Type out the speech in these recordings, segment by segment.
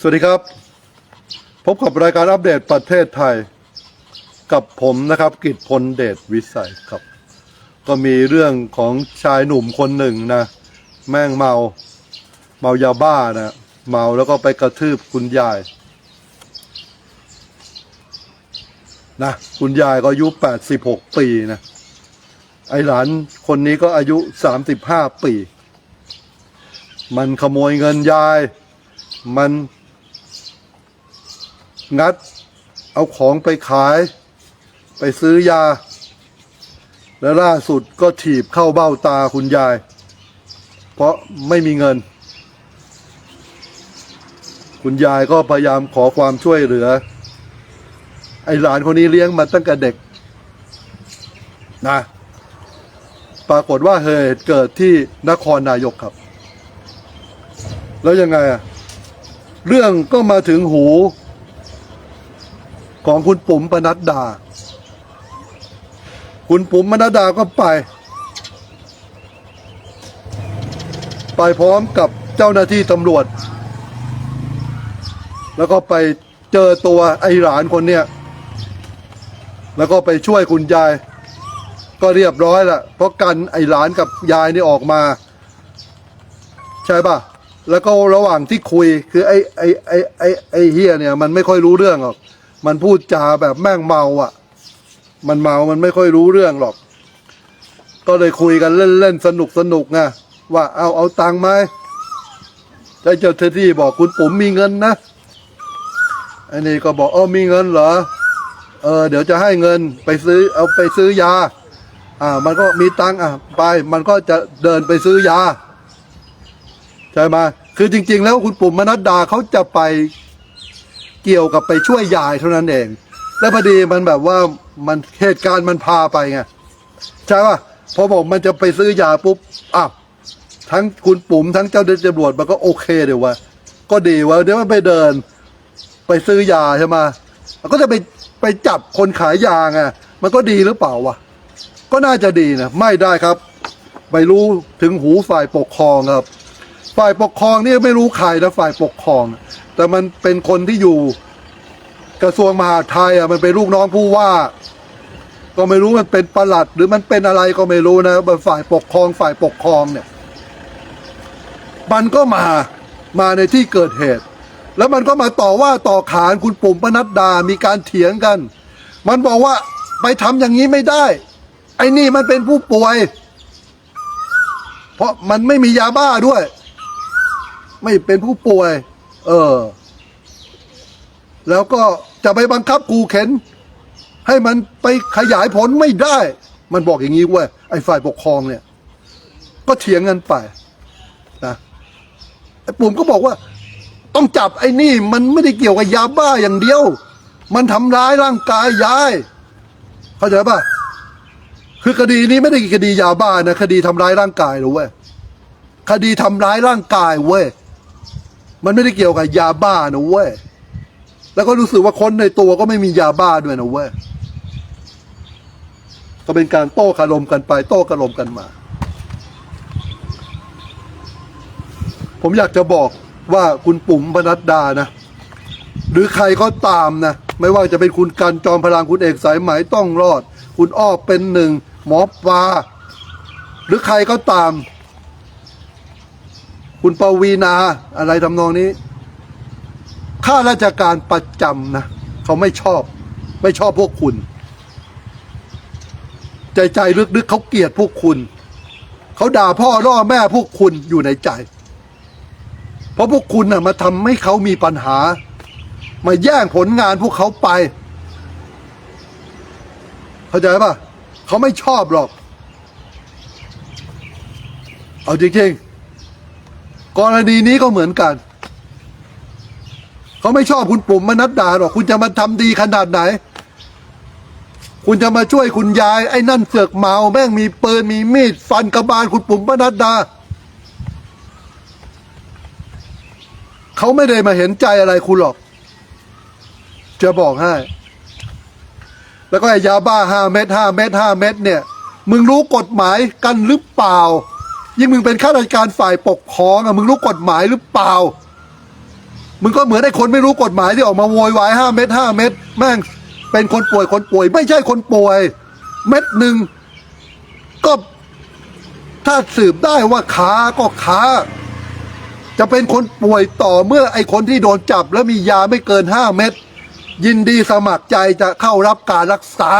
สวัสดีครับ พบกับรายการอัปเดตประเทศไทยกับผมนะครับ กิตพลเดชวิสัยครับ ก็มีเรื่องของชายหนุ่มคนหนึ่งนะ แม่งเมา เมายาบ้านะเมาแล้วก็ไปกระทืบคุณยายนะคุณยายก็อายุ 86 ปีนะ ไอหลานคนนี้ก็อายุ 35 ปี มันขโมยเงินยาย มัน งัด เอาของไปขาย ไปซื้อยา และล่าสุดก็ถีบเข้าเบ้าตาคุณยาย เพราะไม่มีเงิน คุณยายก็พยายามขอความช่วยเหลือ ไอหลานคนนี้เลี้ยงมาตั้งแต่เด็กนะปรากฏว่าเหตุเกิดที่นครนายกครับ แล้วยังไงอะเรื่องก็มาถึงหู ของคุณปุ๋มปนัดดา คุณปุ๋มปนัดดาก็ไป ไปพร้อมกับเจ้าหน้าที่ตำรวจ แล้วก็ไปเจอตัวไอ้หลานคนเนี้ยแล้วก็ไปช่วยคุณยาย ก็เรียบร้อยละเพราะกันไอ้หลานกับยายนี่ออกมา ใช่ป่ะแล้วก็ระหว่างที่คุยคือไอ้ไอ้ไอ้ไอ้ไอเฮียเนี่ย มันไม่ค่อยรู้เรื่องหรอก มันพูดจาแบบแม่งเมาอะ มันเมามันไม่ค่อยรู้เรื่องหรอก ก็เลยคุยกันเล่นเล่นสนุกสนุกไงว่าเอาเอาตังค์ไหมใจเจ้าเทที่บอกคุณปุ๋มมีเงินนะอ้นี่ก็บอกเออมีเงินเหรอ เออ เดี๋ยวจะให้เงินไปซื้อเอาไปซื้อยา อ่า มันก็มีตังค์อะ ไป มันก็จะเดินไปซื้อยา ใช่ไหมคือจริง ๆ แล้วคุณปุ่มมนัดดาเขาจะไป เกี่ยวกับไปช่วยยายเท่านั้นเอง แล้วพอดีมันแบบว่ามันเหตุการณ์มันพาไปไงใช่ป่ะพอบอกมันจะไปซื้อยาปุ๊บอ้าวทั้งคุณปุ๋มทั้งเจ้าเดชตำรวจมันก็โอเคเดี๋ยววะก็ดีวะเดี๋ยวมันไปเดิน ไปซื้อยาใช่ไหมมันก็จะไปไปจับคนขายยาไงมันก็ดีหรือเปล่าวะก็น่าจะดีนะไม่ได้ครับ ไม่รู้ถึงหูฝ่ายปกครองครับ ฝ่ายปกครองนี่ไม่รู้ใครนะฝ่ายปกครอง แต่มันเป็นคนที่อยู่ กระทรวงมหาดไทยอะมันเป็นลูกน้องผู้ว่า ก็ไม่รู้มันเป็นประหลัด หรือมันเป็นอะไรก็ไม่รู้นะมันฝ่ายปกครองฝ่ายปกครองเนี่ย มันก็มามาในที่เกิดเหตุ แล้วมันก็มาต่อว่าต่อขานคุณปุ่มปนัดดา มีการเถียงกัน มันบอกว่าไปทำอย่างนี้ไม่ได้ ไอ้นี่มันเป็นผู้ป่วย เพราะมันไม่มียาบ้าด้วย ไม่เป็นผู้ป่วย เออ แล้วก็จะไปบังคับกูเข็น ให้มันไปขยายผลไม่ได้ มันบอกอย่างนี้เว้ยไอ้ฝ่ายปกครองเนี่ย ก็เถียงกันไปนะไอ้ปุ่มก็บอกว่า ต้องจับไอ้นี่ มันไม่ได้เกี่ยวกับยาบ้าอย่างเดียว มันทำร้ายร่างกายยาย เข้าใจป่ะคือคดีนี้ไม่ได้คดียาบ้านะคดีทำร้ายร่างกายหรอเว้ยคดีทำร้ายร่างกายเว้ย มันไม่ได้เกี่ยวกับยาบ้านะเว้ย แล้วก็รู้สึกว่าคนในตัวก็ไม่มียาบ้าด้วยนะเว้ย ก็เป็นการโต้คารมกันไป โต้คารมกันมา ผมอยากจะบอกว่าคุณปุ๋มปนัดดานะ หรือใครก็ตามนะ ไม่ว่าจะเป็นคุณกันจอมพลังคุณเอกสายไหมต้องรอด คุณอ้อเป็นหนึ่งหมอปลาหรือใครก็ตาม คุณปวีนาอะไรทำนองนี้ข้าราชการประจำนะเขาไม่ชอบ ไม่ชอบพวกคุณ ใจใจลึกๆเขาเกลียดพวกคุณ เขาด่าพ่อล่อแม่พวกคุณอยู่ในใจ เพราะพวกคุณน่ะมาทำให้เขามีปัญหา มาแย่งผลงานพวกเขาไป เข้าใจป่ะเขาไม่ชอบหรอก เอาจริงๆ กรณีนี้ก็เหมือนกัน เขาไม่ชอบคุณปุ่มมนัดดาหรอกคุณจะมาทำดีขนาดไหน คุณจะมาช่วยคุณยายไอ้นั่นเสือกเมาแม่งมีปืนมีมีดฟันกระบาลคุณปุ่มมนัดดาเขาไม่ได้มาเห็นใจอะไรคุณหรอก จะบอกให้ แล้วก็ไอ้ยาบ้าห้าเม็ดห้าเม็ดห้าเม็ดเนี่ย มึงรู้กฎหมายกันหรือเปล่า ยิ่งมึงเป็นข้าราชการฝ่ายปกครองอะมึงรู้กฎหมายหรือเปล่า มึงก็เหมือนไอ้คนไม่รู้กฎหมายที่ออกมาโวยวายห้าเม็ดห้าเม็ดแม่งเป็นคนป่วยคนป่วย ไม่ใช่คนป่วย เม็ดหนึ่งก็ถ้าสืบได้ว่าค้าก็ค้า จะเป็นคนป่วยต่อเมื่อไอ้คนที่โดนจับ แล้วมียาไม่เกินห้าเม็ดยินดีสมัครใจจะเข้ารับการรักษา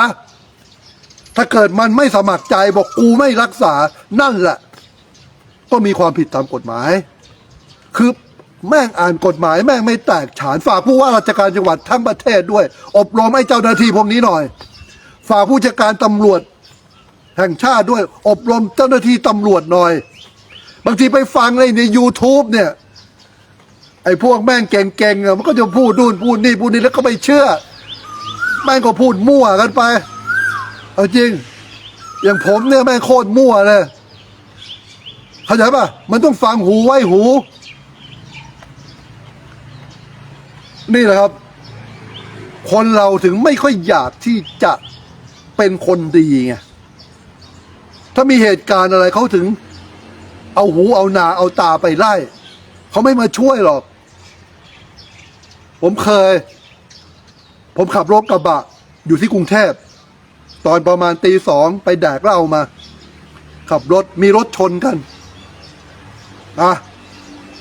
ถ้าเกิดมันไม่สมัครใจบอกกูไม่รักษานั่นแหละ ก็มีความผิดตามกฎหมาย คือแม่งอ่านกฎหมาย แม่งไม่แตกฉานฝากผู้ว่าราชการจังหวัดทั้งประเทศด้วย อบรมไอ้เจ้าหน้าที่พวกนี้หน่อย ฝากผู้จัดการตำรวจ แห่งชาติด้วย อบรมเจ้าหน้าที่ตำรวจหน่อย บางทีไปฟังในใน u t u b e เนี่ย ไอ้พวกแม่งเก่งๆอะมันก็จะพูดนู่นพูดนี่พูดนี่แล้วก็ไม่เชื่อ แม่งก็พูดมั่วกันไป เอาจริง อย่างผมเนี่ยแม่งโคตรมั่วเลย เข้าใจป่ะมันต้องฟังหูไว้หู นี่แหละครับ คนเราถึงไม่ค่อยอยากที่จะเป็นคนดีไงถ้ามีเหตุการณ์อะไรเขาถึง เอาหูเอาหนาเอาตาไปไล่เขาไม่มาช่วยหรอก ผมเคย ผมขับรถกระบะ อยู่ที่กรุงเทพตอนประมาณตีสองไปแดกเหล้ามา ขับรถมีรถชนกัน อะ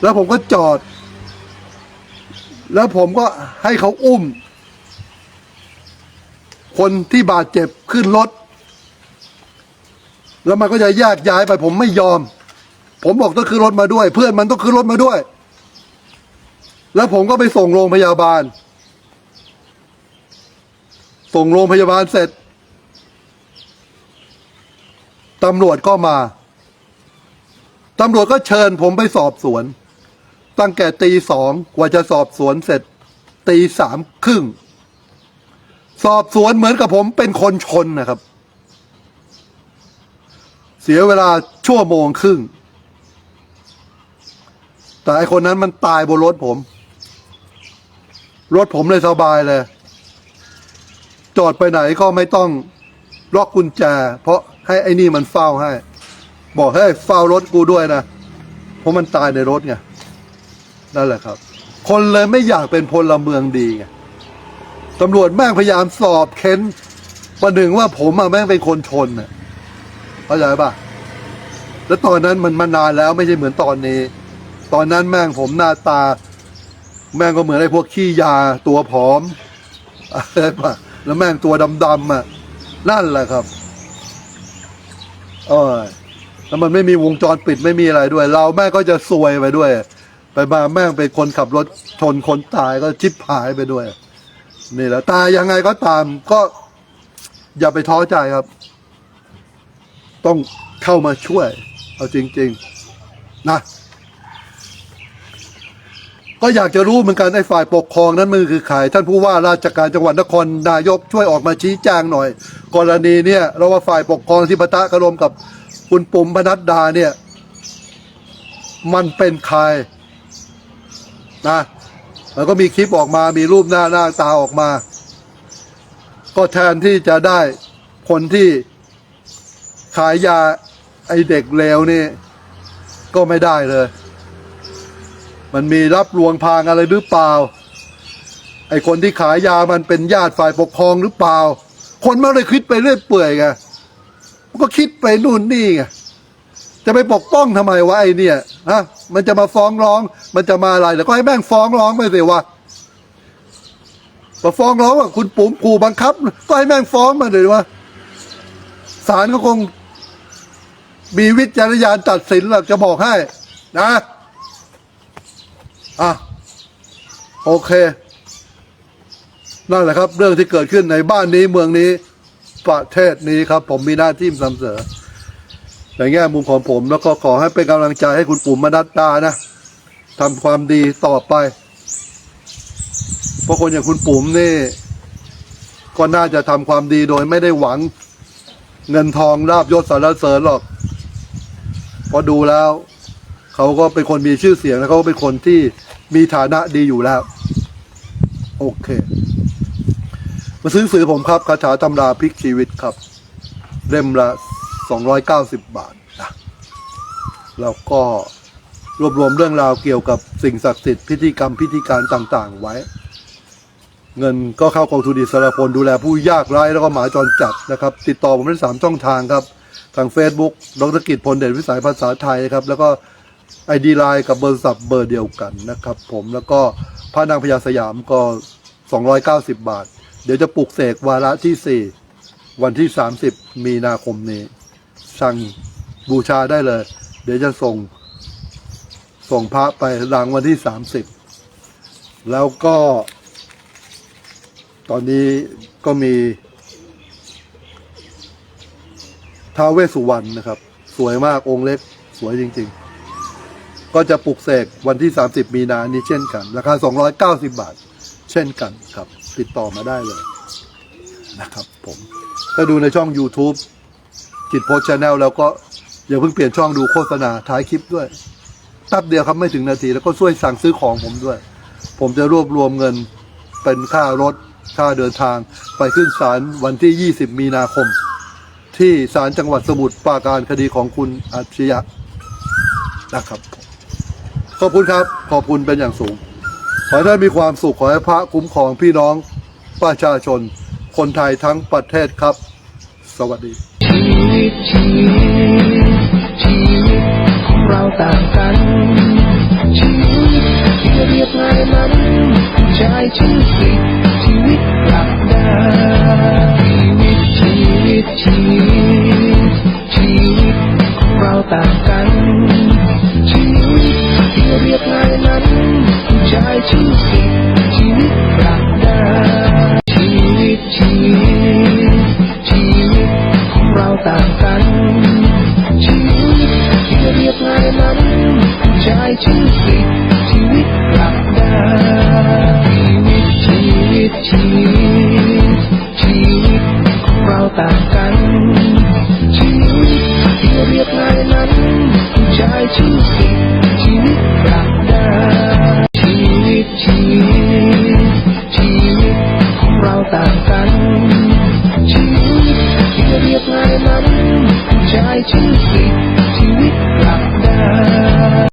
แล้วผมก็จอด แล้วผมก็ให้เขาอุ้ม คนที่บาดเจ็บขึ้นรถ แล้วมันก็จะแยกย้ายไป ผมไม่ยอม ผมบอกต้องขึ้นรถมาด้วย เพื่อนมันต้องขึ้นรถมาด้วย แล้วผมก็ไปส่งโรงพยาบาล ส่งโรงพยาบาลเสร็จตำรวจก็มา ตำรวจก็เชิญผมไปสอบสวน ตั้งแต่ตีสองกว่าจะสอบสวนเสร็จ ตีสามครึ่ง สอบสวนเหมือนกับผมเป็นคนชนนะครับ เสียเวลาชั่วโมงครึ่ง แต่ไอคนนั้นมันตายบนรถผม รถผมเลยสบายเลย จอดไปไหนก็ไม่ต้องล็อกกุญแจ เพราะให้ไอ้นี่มันเฝ้าให้ บอกให้ยเฝ้ารถกูด้วยนะเพราะมันตายในรถไงนั่นแหละครับ คนเลยไม่อยากเป็นพลเมืองดีไงตำรวจแม่งพยายามสอบเค้นประหนึ่งว่าผมอะแม่งเป็นคนชนน่ะเข้าใจปะแล้วตอนนั้นมันมานานแล้วไม่ใช่เหมือนตอนนี้ ตอนนั้นแม่งผมหน้าตา แม่งก็เหมือนไอ้พวกขี้ยาตัวผอมอะไรปะแล้วแม่งตัวดำๆอะนั่นแหละครับ เออ แล้วมันไม่มีวงจรปิดไม่มีอะไรด้วย เราแม่ก็จะซวยไปด้วย ไปมาแม่งเป็นคนขับรถชนคนตายก็ชิบหายไปด้วย นี่แหละตายยังไงก็ตามก็ อย่าไปท้อใจครับ ต้องเข้ามาช่วย เอาจริง ๆ นะก็อยากจะรู้เหมือนกันไอ้ฝ่ายปกครองนั้นมือคือใครท่านผู้ว่าราชการจังหวัดนครนายกช่วยออกมาชี้แจงหน่อย กรณีเนี่ยเราว่าฝ่ายปกครองที่ปะทะกระลมกับ คุณปุ่มพนัดดาเนี่ย มันเป็นใครนะแล้วก็มีคลิปออกมามีรูปหน้าหน้าตาออกมา ก็แทนที่จะได้คนที่ขายยาไอเด็กเลวนี่ ก็ไม่ได้เลย มันมีรับลวงพางอะไรหรือเปล่า ไอคนที่ขายยามันเป็นญาติฝ่ายปกครองหรือเปล่า คนมันเลยคิดไปเรื่อยเปื่อยไง มันก็คิดไปนู่นนี่ไงจะไปปกป้องทำไมวะไอเนี่ยฮะมันจะมาฟ้องร้อง มันจะมาอะไรแล้วก็ให้แม่งฟ้องร้องไปสิวะมาฟ้องร้องว่าคุณปุ๋มขู่บังคับ ก็ให้แม่งฟ้องมาเลยวะศาลก็คง มีวิจารณญาณตัดสินหรอกจะบอกให้ นะอะโอเคนั่นแหละครับ เรื่องที่เกิดขึ้นในบ้านนี้เมืองนี้ ประเทศนี้ครับ ผมมีหน้าที่นำเสนอในแง่มุมของผมแล้วก็ขอให้เป็นกำลังใจให้คุณปู่มนัดดานะทำความดีต่อไป เพราะคนอย่างคุณปุ๋มนี่ ก็น่าจะทำความดีโดยไม่ได้หวังเงินทองราบยศสารเสริญหรอกเพราะดูแล้ว เขาก็เป็นคนมีชื่อเสียงแล้วเขาก็เป็นคนที่มีฐานะดีอยู่แล้ว โอเค มาซื้อสือผมครับคาถาตำราพลิกชีวิตครับ เล่มละสองร้อยเก้าสิบบาทนะแล้วก็รวบรวมเรื่องราวเกี่ยวกับสิ่งศักดิ์สิทธิ์พิธีกรรมพิธีการต่างๆ ไว้ เงินก็เข้ากองทุนอิสระพลดูแลผู้ยากไร้แล้วก็หมาจรจัดนะครับ ติดต่อผมได้สามช่องทางครับ ทาง Facebook ดรกิจพลเด่นวิสัยภาษาไทยครับ แล้วก็ไอดีไลน์กับเบอร์ศัพท์เบอร์เดียวกันนะครับ ผมแล้วก็พระนางพญาสยามก็ 290 บาท เดี๋ยวจะปลุกเสกวาระที่ 4 วันที่ 30 มีนาคมนี้ สั่งบูชาได้เลย เดี๋ยวจะส่ง ส่งพระไปหลังวันที่ 30 แล้วก็ ตอนนี้ก็มีท้าเวสสุวรรณนะครับ สวยมากองค์เล็กสวยจริง ๆ ก็จะปลุกเสกวันที่ 30 มีนานี้เช่นกัน ราคา 290 บาท เช่นกันครับ ติดต่อมาได้เลยนะครับผม ถ้าดูในช่อง YouTube จิตโพสชาแนลแล้วก็อย่าเพิ่งเปลี่ยนช่องดูโฆษณาท้ายคลิปด้วยแป๊บเดียวครับไม่ถึงนาที แล้วก็ช่วยสั่งซื้อของผมด้วย ผมจะรวบรวมเงินเป็นค่ารถค่าเดินทาง ไปขึ้นศาลวันที่ 20 มีนาคม ที่ศาลจังหวัดสมุทรปราการคดีของคุณอัจฉริยะนะครับ ขอบคุณครับ ขอบคุณเป็นอย่างสูง ขอให้ท่านมีความสุขขอให้พระคุ้มครองพี่น้องประชาชน คนไทยทั้งประเทศครับ สวัสดีชีวิตชีวิตชีวิตของเราต่างกันชีวิตที่เรียบง่ายนั้นใจชีวิชีวิตกลับได้ชีวิตชีวิตชีวิตชีวิตของเราต่างกัน